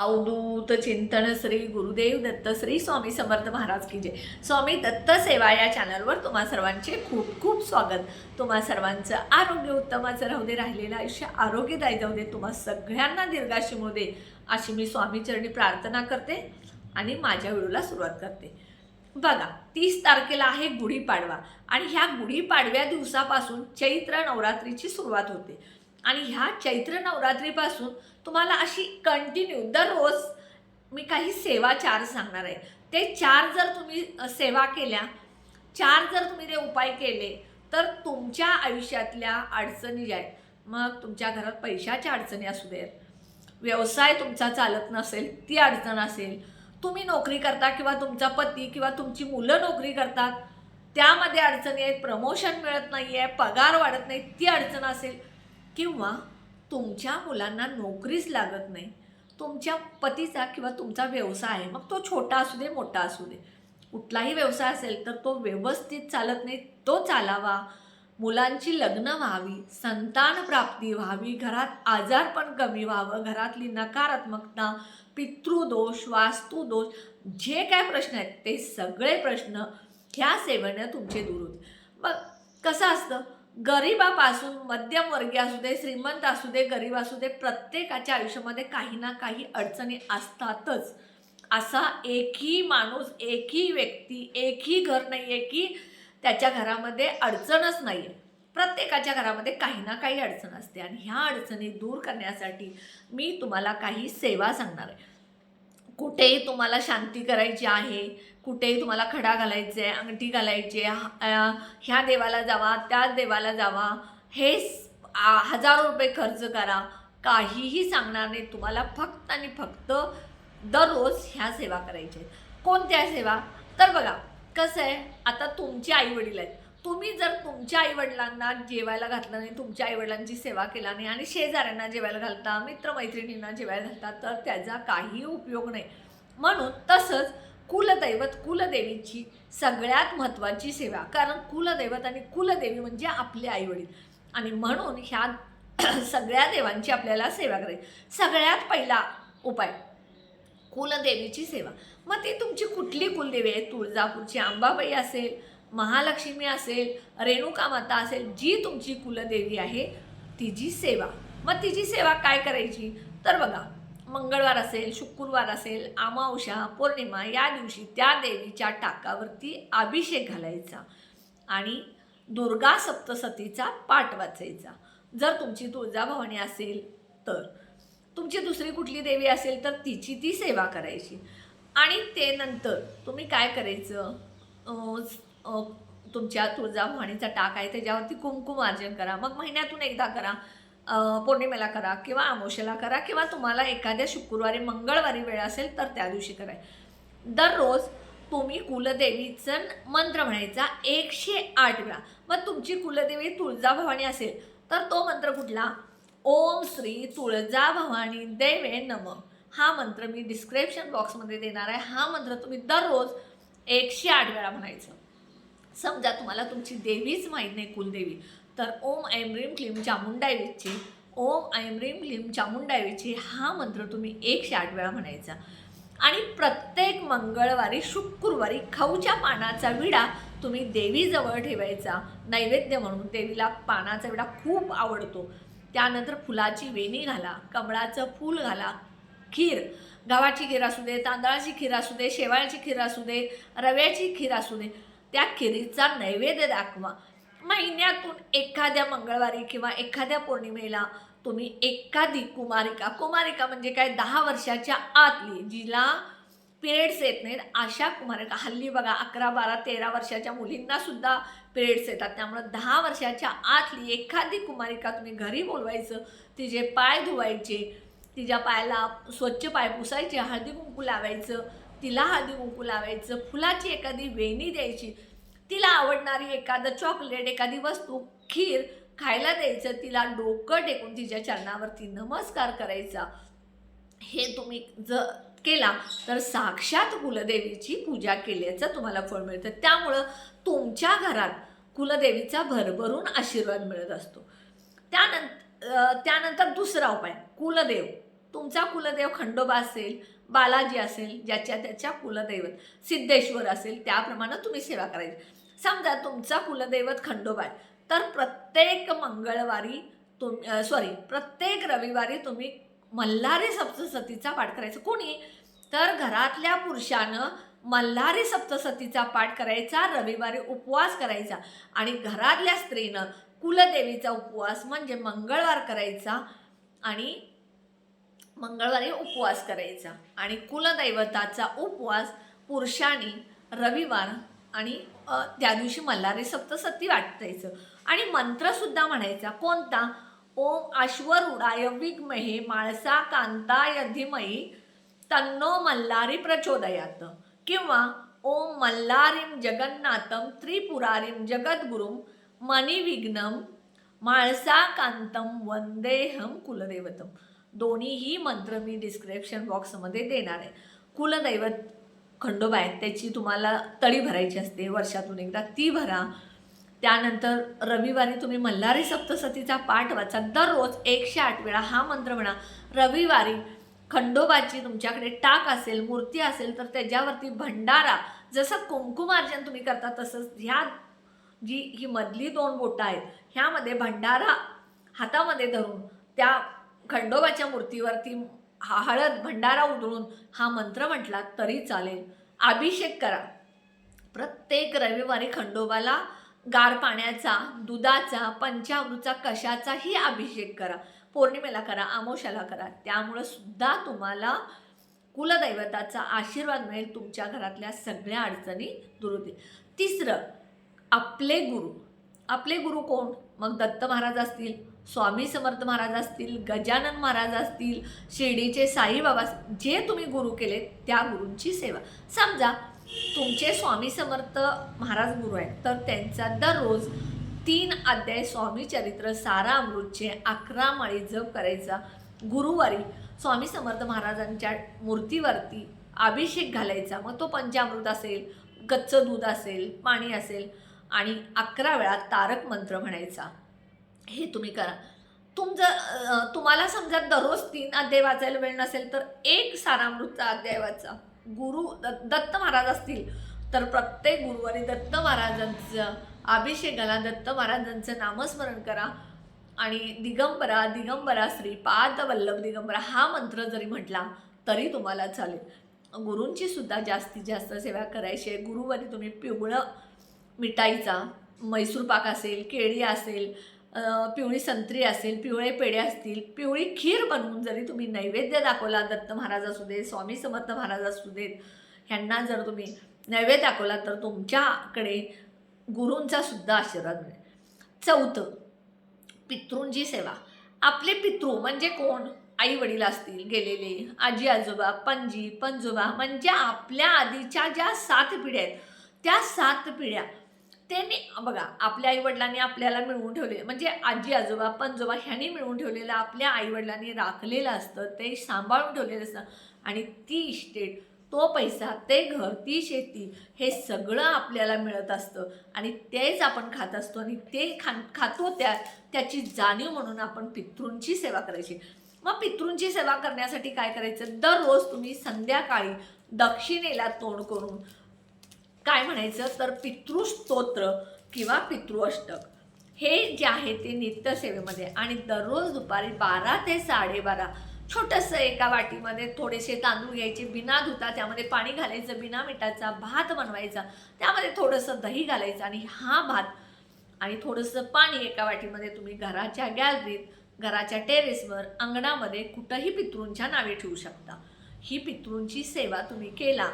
अवधूत चिंतन श्री गुरुदेव दत्त श्री स्वामी समर्थ महाराज की जय. स्वामी दत्त सेवा या चॅनलवर तुम्हा सर्वांचे खूप खूप स्वागत. तुम्हा सर्वांचं आरोग्य उत्तमाचं राहू दे राहिलेलं आयुष्य आरोग्यदायी जाऊ दे तुम्हा सगळ्यांना दीर्घाशी मिळू दे अशी मी स्वामीचरणी प्रार्थना करते आणि माझ्या व्हिडिओला सुरुवात करते. बघा तीस तारखेला आहे गुढीपाडवा आणि ह्या गुढीपाडव्या दिवसापासून चैत्र नवरात्रीची सुरुवात होते. आणि ह्या चैत्र नवरात्रीपासून तुम्हाला अशी कंटिन्यू दररोज मी काही सेवा चार सांगणार आहे. ते चार जर तुम्ही सेवा केल्या चार जर तुम्ही ते उपाय केले तर तुमच्या आयुष्यातल्या अडचणी ज्या आहेत मग तुमच्या घरात पैशाच्या अडचणी असू देत. व्यवसाय तुमचा चालत नसेल ती अडचण असेल तुम्ही नोकरी करता किंवा तुमचा पती किंवा तुमची मुलं नोकरी करतात त्यामध्ये अडचणी आहेत प्रमोशन मिळत नाही आहे पगार वाढत नाही ती अडचण असेल किंवा तुमच्या मुलांना नोकरीच लागत नाही. तुमच्या पतीचा किंवा तुमचा व्यवसाय आहे. मग तो छोटा असू दे मोठा असू दे. कुठलाही व्यवसाय असेल तर तो व्यवस्थित चालत नाही तो चालावा. मुलांची लग्न व्हावी संतान प्राप्ती व्हावी घरात आजारपण कमी व्हावं घरातली नकारात्मकता पितृदोष वास्तुदोष जे काय प्रश्न आहेत ते सगळे प्रश्न ह्या सेवेनं तुमचे दूर होते मग कसं असतं? गरिबापासून मध्यमवर्गीय असू दे श्रीमंत असू दे गरीब असू दे प्रत्येकाच्या आयुष्यामध्ये काही ना काही अडचणी असतातच. असा एकही माणूस एकही व्यक्ती एकही घर नाही आहे की त्याच्या घरामध्ये अडचणच नाही आहे प्रत्येकाच्या घरामध्ये काही ना काही अडचण असते आणि ह्या अडचणी दूर करण्यासाठी मी तुम्हाला काही सेवा सांगणार आहे. कुठेही तुम्हाला शांती करायची आहे कुठेही तुम्हाला खडा घालायचा आहे अंगठी घालायची आहे, ह्या देवाला जावा त्या देवाला जावा हे हजारो रुपये खर्च करा. काहीही सांगणार नाही तुम्हाला फक्त आणि फक्त दररोज ह्या सेवा करायच्या आहेत कोणत्या सेवा? तर बघा कसं आहे आता तुमचे आई वडील आहेत. तुम्ही जर तुमच्या आईवडिलांना जेवायला घातलं नाही तुमच्या आईवडिलांची सेवा केला नाही आणि शेजाऱ्यांना जेवायला घालता मित्रमैत्रिणींना जेवायला घालता तर त्याचा काही उपयोग नाही. म्हणून तसंच कुलदैवत कुलदेवीची सगळ्यात महत्त्वाची सेवा कारण कुलदैवत आणि कुलदेवी म्हणजे आपले आईवडील. आणि म्हणून ह्या सगळ्या देवांची आपल्याला सेवा करायची सगळ्यात पहिला उपाय कुलदेवीची सेवा. मग ती तुमची कुठली कुलदेवी आहे? तुळजापूरची अंबाबाई असेल महालक्ष्मी असेल रेणुका माता असेल जी तुमची कुलदेवी आहे तिची सेवा. मग तिची सेवा काय करायची? तर बघा मंगळवार असेल शुक्रवार असेल अमावस्या पौर्णिमा या दिवशी त्या देवीच्या टाकावरती अभिषेक घालायचा आणि दुर्गा सप्तसतीचा पाठ वाचायचा. जर तुमची तुळजाभवानी असेल तर तुमची दुसरी कुठली देवी असेल तर तिची ती सेवा करायची. आणि ते नंतर तुम्ही काय करायचं? तुमच्या तुळजाभवानीचा टाक आहे त्याच्यावरती कुंकुमार्जन करा. मग महिन्यातून एकदा करा. पौर्णिमेला करा किंवा आमोशेला करा किंवा तुम्हाला एखाद्या शुक्रवारी मंगळवारी वेळ असेल तर त्या दिवशी करा. दररोज तुम्ही कुलदेवीचं मंत्र म्हणायचा एकशे आठ वेळा. मग तुमची कुलदेवी तुळजाभवानी असेल तर तो मंत्र कुठला? ओम श्री तुळजाभवानी देवे नम. हा मंत्र मी डिस्क्रिप्शन बॉक्समध्ये देणार आहे. हा मंत्र तुम्ही दररोज एकशे आठ वेळा म्हणायचं. समजा तुम्हाला तुमची देवीच माहीत नाही कुलदेवी. तर ओम ऐम रीम क्लीम चामुंडाईची ओम ऐम रीम क्लीम चामुंडाईची हा मंत्र तुम्ही एकशे आठ वेळा म्हणायचा. आणि प्रत्येक मंगळवारी शुक्रवारी खाऊच्या पानाचा विडा तुम्ही देवीजवळ ठेवायचा. नैवेद्य म्हणून देवीला पानाचा विडा खूप आवडतो. त्यानंतर फुलाची वेणी घाला कमळाचं फूल घाला खीर. गव्हाची खीर असू दे तांदळाची खीर असू दे शेवाळ्याची खीर असू दे रव्याची खीर असू दे त्या खिरीचा नैवेद्य दाखवा. महिन्यातून एखाद्या मंगळवारी किंवा एखाद्या पौर्णिमेला तुम्ही एखादी कुमारिका कुमारिका म्हणजे काय? दहा वर्षाच्या आतली जिला पिरियड्स येत नाहीत अशा कुमारिका. हल्ली बघा अकरा बारा तेरा वर्षाच्या मुलींना सुद्धा पिरियड्स येतात. त्यामुळं दहा वर्षाच्या आतली एखादी कुमारिका तुम्ही घरी बोलवायचं तिचे पाय धुवायचे तिच्या पायाला स्वच्छ पाय पुसायचे हळदी कुंकू लावायचं तिला हळदी कुंकू लावायचं फुलाची एखादी वेणी द्यायची तिला आवडणारी एखादं चॉकलेट एखादी वस्तू खीर खायला द्यायचं तिला डोकं टेकून तिच्या चरणावरती नमस्कार करायचा. हे तुम्ही जर केला तर साक्षात कुलदेवीची पूजा केल्याचं तुम्हाला फळ मिळतं. त्यामुळं तुमच्या घरात कुलदेवीचा भरभरून आशीर्वाद मिळत असतो. त्यानंतर त्यानंतर दुसरा उपाय कुलदेव. तुमचा कुलदेव खंडोबा असेल बालाजी असेल ज्याच्या त्याच्या कुलदैवत. सिद्धेश्वर असेल त्याप्रमाणे तुम्ही सेवा करायची. समजा तुमचा कुलदैवत खंडोबा आहे तर प्रत्येक मंगळवारी तुम सॉरी प्रत्येक रविवारी तुम्ही मल्हारी सप्तसतीचा पाठ करायचा. कोणी? तर घरातल्या पुरुषानं मल्हारी सप्तसतीचा पाठ करायचा रविवारी उपवास करायचा. आणि घरातल्या स्त्रीनं कुलदेवीचा उपवास म्हणजे मंगळवार करायचा. आणि मंगळवारी उपवास करायचा. आणि कुलदैवताचा उपवास पुरुषांनी रविवार आणि त्या दिवशी मल्हारी सप्तसती वाटायचं. आणि मंत्रसुद्धा म्हणायचा कोणता? ओम अश्वरुडाय विग्महे माळसा कांताय धीमयी तन्नो मल्हारी प्रचोदयात. किंवा ओम मल्हारीम जगन्नाथम त्रिपुरारीम जगद्गुरुम मणिविघ्नम माळसा कांतम वंदेहम कुलदेवतम. दोन्हीही मंत्र मी डिस्क्रिप्शन बॉक्समध्ये देणार आहे. कुलदैवत खंडोबा आहेत त्याची तुम्हाला तळी भरायची असते वर्षातून एकदा ती भरा. त्यानंतर रविवारी तुम्ही मल्हारी सप्तसतीचा पाठ वाचा. दररोज एकशे आठ वेळा हा मंत्र म्हणा. रविवारी खंडोबाची तुमच्याकडे टाक असेल मूर्ती असेल तर त्याच्यावरती भंडारा. जसं कुंकुमार्जन तुम्ही करता तसंच ह्या जी ही मधली दोन बोटं आहेत ह्यामध्ये भंडारा हातामध्ये धरून त्या खंडोबाच्या मूर्तीवरती हा हळद भंडारा उधळून हा मंत्र म्हटला तरी चालेल. अभिषेक करा. प्रत्येक रविवारी खंडोबाला गार पाण्याचा दुधाचा पंचामृतचा कशाचाही अभिषेक करा. पौर्णिमेला करा आमोशाला करा. त्यामुळं सुद्धा तुम्हाला कुलदैवताचा आशीर्वाद मिळेल तुमच्या घरातल्या सगळ्या अडचणी दूर होतील. तिसरं आपले गुरु. आपले गुरु कोण? मग दत्त महाराज असतील. स्वामी समर्थ महाराज असतील गजानन महाराज असतील शिर्डीचे साईबाबा जे तुम्ही गुरु केले त्या गुरूंची सेवा. समजा तुमचे स्वामी समर्थ महाराज गुरु आहेत तर त्यांचा दररोज तीन अध्याय स्वामी चरित्र सारा अमृतचे अकरा माळी जप करायचा. गुरुवारी स्वामी समर्थ महाराजांच्या मूर्तीवरती अभिषेक घालायचा. मग तो पंचामृत असेल गच्च दूध असेल पाणी असेल आणि अकरा वेळा तारक मंत्र म्हणायचा. हे तुम्ही करा. तुमचं तुम्हाला समजा दररोज तीन अध्याय वाचायला वेळ नसेल तर एक सारामृतचा अध्याय वाचा. गुरु दत्त महाराज असतील तर प्रत्येक गुरुवारी दत्त महाराजांचं अभिषेकाला दत्त महाराजांचं नामस्मरण करा आणि दिगंबरा दिगंबरा श्री पाद वल्लभ दिगंबरा हा मंत्र जरी म्हटला तरी तुम्हाला चालेल. गुरूंची सुद्धा जास्तीत जास्त सेवा करायची आहे. गुरुवारी तुम्ही पिवळं मिठाईचा मैसूर पाक असेल केळी असेल पिवळी संत्री असेल पिवळे पेढे असतील पिवळी खीर बनवून जरी तुम्ही नैवेद्य दाखवला दत्त महाराज असू देत स्वामी समर्थ महाराज असू देत ह्यांना जर तुम्ही नैवेद्य दाखवला तर तुमच्याकडे गुरूंचा सुद्धा आशीर्वाद मिळेल. चौथं पितृंची सेवा. आपले पितृ म्हणजे कोण? आई वडील असतील गेलेले आजी आजोबा पणजी पणजोबा म्हणजे आपल्या आधीच्या ज्या सात पिढ्या आहेत त्या सात पिढ्या त्यांनी बघा आपल्या आईवडिलांनी आपल्याला मिळवून ठेवले म्हणजे आजी आजोबा पणजोबा ह्यांनी मिळवून ठेवलेलं आपल्या आईवडिलांनी राखलेलं असतं ते सांभाळून ठेवलेलं असतं. आणि ती इस्टेट तो पैसा ते घर ती शेती हे सगळं आपल्याला मिळत असतं. आणि तेच आपण खात असतो आणि ते खा खातो त्या त्याची जाणीव म्हणून आपण पितृंची सेवा करायची. मग पितृंची सेवा करण्यासाठी काय करायचं? दररोज तुम्ही संध्याकाळी दक्षिणेला तोंड करून काय म्हणायचं? तर पितृस्तोत्र किंवा पितृअष्टक. हे जे आहे ते नित्यसेवेमध्ये. आणि दररोज दुपारी बारा ते साडेबारा. छोटंसं एका वाटीमध्ये थोडेसे तांदूळ घ्यायचे बिना धुता त्यामध्ये पाणी घालायचं बिना मिठाचा भात बनवायचा त्यामध्ये थोडंसं दही घालायचं आणि हा भात आणि थोडंसं पाणी एका वाटीमध्ये तुम्ही घराच्या गॅलरीत घराच्या टेरेसवर अंगणामध्ये कुठंही पितृंच्या नावे ठेवू शकता. ही पितृंची सेवा तुम्ही केला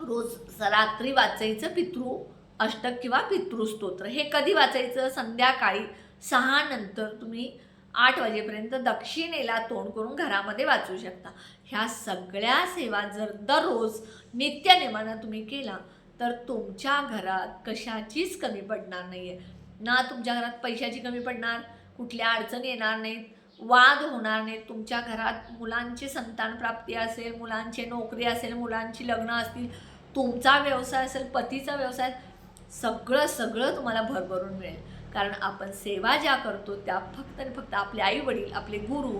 रोज रात्री वाचायचं पितृ अष्टक किंवा पितृस्तोत्र. हे कधी वाचायचं? संध्याकाळी सहा नंतर तुम्ही आठ वाजेपर्यंत दक्षिणेला तोंड करून घरामध्ये वाचू शकता. ह्या सगळ्या सेवा जर दररोज नित्यनेमानं तुम्ही केला तर तुमच्या घरात कशाचीच कमी पडणार नाही आहे ना तुमच्या घरात पैशाची कमी पडणार कुठल्या अडचणी येणार नाहीत. वाद होणार नाहीत. तुमच्या घरात मुलांची संतान प्राप्ती असेल मुलांची नोकरी असेल मुलांची लग्न असतील तुमचा व्यवसाय असेल पतीचा व्यवसाय सगळं सगळं तुम्हाला भरभरून मिळेल. कारण आपण सेवा ज्या करतो त्या फक्त आणि फक्त आपले आई वडील आपले गुरु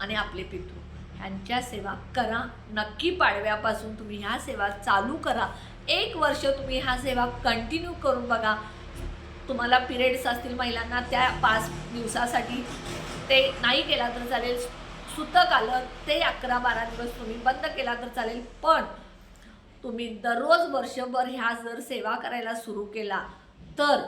आणि आपले पितृ. ह्यांच्या सेवा करा. नक्की पाडव्यापासून तुम्ही ह्या सेवा चालू करा. एक वर्ष तुम्ही ह्या सेवा कंटिन्यू करून बघा. तुम्हाला पिरियड्स असतील महिलांना त्या पाच दिवसासाठी ते नाही केला तर चालेल. सुतक आलं ते अकरा बारा दिवस तुम्ही बंद केला तर चालेल. पण तुम्ही दररोज वर्षभर ह्या जर सेवा करायला सुरू केला तर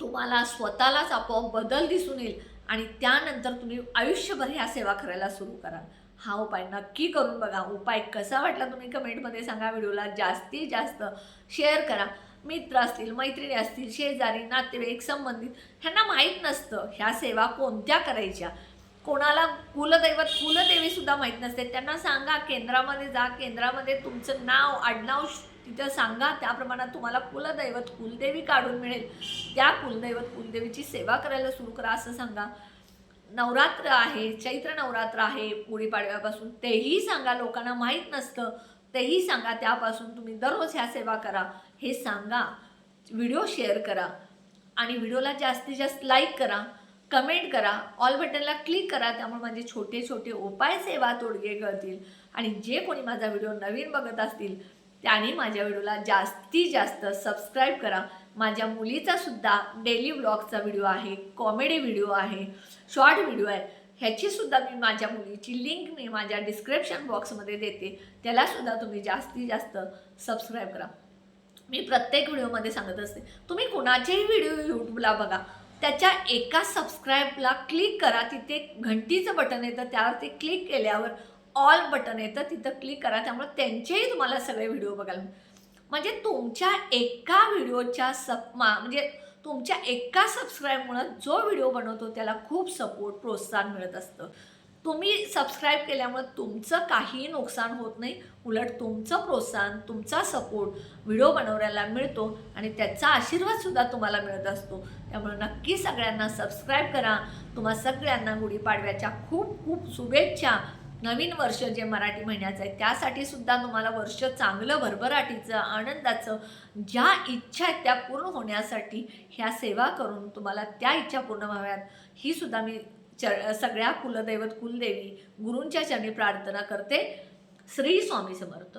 तुम्हाला स्वतःलाच आपोआप बदल दिसून येईल आणि त्यानंतर तुम्ही आयुष्यभर ह्या सेवा करायला सुरू कराल. हा उपाय नक्की करून बघा. उपाय कसा वाटला तुम्ही कमेंटमध्ये सांगा. व्हिडिओला जास्तीत जास्त शेअर करा. मित्र असतील मैत्रिणी असतील शेजारी नातेवाईक संबंधित ह्यांना माहीत नसतं ह्या सेवा कोणत्या करायच्या. कोणाला कुलदैवत कुलदेवी सुद्धा माहीत नसते. त्यांना सांगा केंद्रामध्ये जा केंद्रामध्ये तुमचं नाव आडनाव तिथं सांगा. त्या प्रमाणात तुम्हाला कुलदैवत कुलदेवी काढून मिळेल. त्या कुलदैवत कुलदेवीची सेवा करायला सुरू करा असं सांगा. नवरात्र आहे चैत्र नवरात्र आहे गुढीपाडव्यापासून. तेही सांगा लोकांना माहीत नसतं. तेही सांगा त्यापासून तुम्ही दररोज ह्या सेवा करा हे सांगा व्हिडिओ शेअर करा आणि व्हिडिओला जास्तीत जास्त लाईक करा कमेंट करा ऑल बटनला क्लिक करा त्यामुळे माझे छोटे छोटे उपाय सेवा तोडगे कळतील. आणि जे कोणी माझा व्हिडिओ नवीन बघत असतील त्याने माझ्या व्हिडिओला जास्तीत जास्त सबस्क्राईब करा. माझ्या मुलीचा सुद्धा डेली ब्लॉगचा व्हिडिओ आहे कॉमेडी व्हिडिओ आहे शॉर्ट व्हिडिओ आहे. ह्याची सुद्धा मी माझ्या मुलीची लिंक मी माझ्या डिस्क्रिप्शन बॉक्समध्ये देते. त्याला सुद्धा तुम्ही जास्तीत जास्त सबस्क्राईब करा. मी प्रत्येक व्हिडिओमध्ये सांगत असते तुम्ही कुणाचेही व्हिडिओ यूट्यूबला बघा. त्याच्या एका सबस्क्राईबला क्लिक करा तिथे घंटीचं बटन येतं त्यावर ते क्लिक केल्यावर ऑल बटन येतं तिथं क्लिक करा त्यामुळे त्यांचेही तुम्हाला सगळे व्हिडिओ बघायला म्हणजे तुमच्या एका व्हिडिओच्या सब मा म्हणजे तुमच्या एका सबस्क्राईबमुळं जो व्हिडिओ बनवतो त्याला खूप सपोर्ट प्रोत्साहन मिळत असतं. तुम्ही सबस्क्राईब केल्यामुळं तुमचं काही नुकसान होत नाही. उलट तुमचं प्रोत्साहन तुमचा सपोर्ट व्हिडिओ बनवण्याला मिळतो आणि त्याचा आशीर्वादसुद्धा तुम्हाला मिळत असतो. त्यामुळे नक्की सगळ्यांना सबस्क्राईब करा. तुम्हा सगळ्यांना गुढीपाडव्याच्या खूप खूप शुभेच्छा. नवीन वर्ष जे मराठी महिन्याचं आहे त्यासाठी सुद्धा तुम्हाला वर्ष चांगलं भरभराटीचं आनंदाचं ज्या इच्छा आहेत त्या पूर्ण होण्यासाठी ह्या सेवा करून तुम्हाला त्या इच्छा पूर्ण व्हाव्यात. ही सुद्धा मी च सगळ्या कुलदैवत कुलदेवी गुरूंच्या चरणी प्रार्थना करते. श्री स्वामी समर्थ.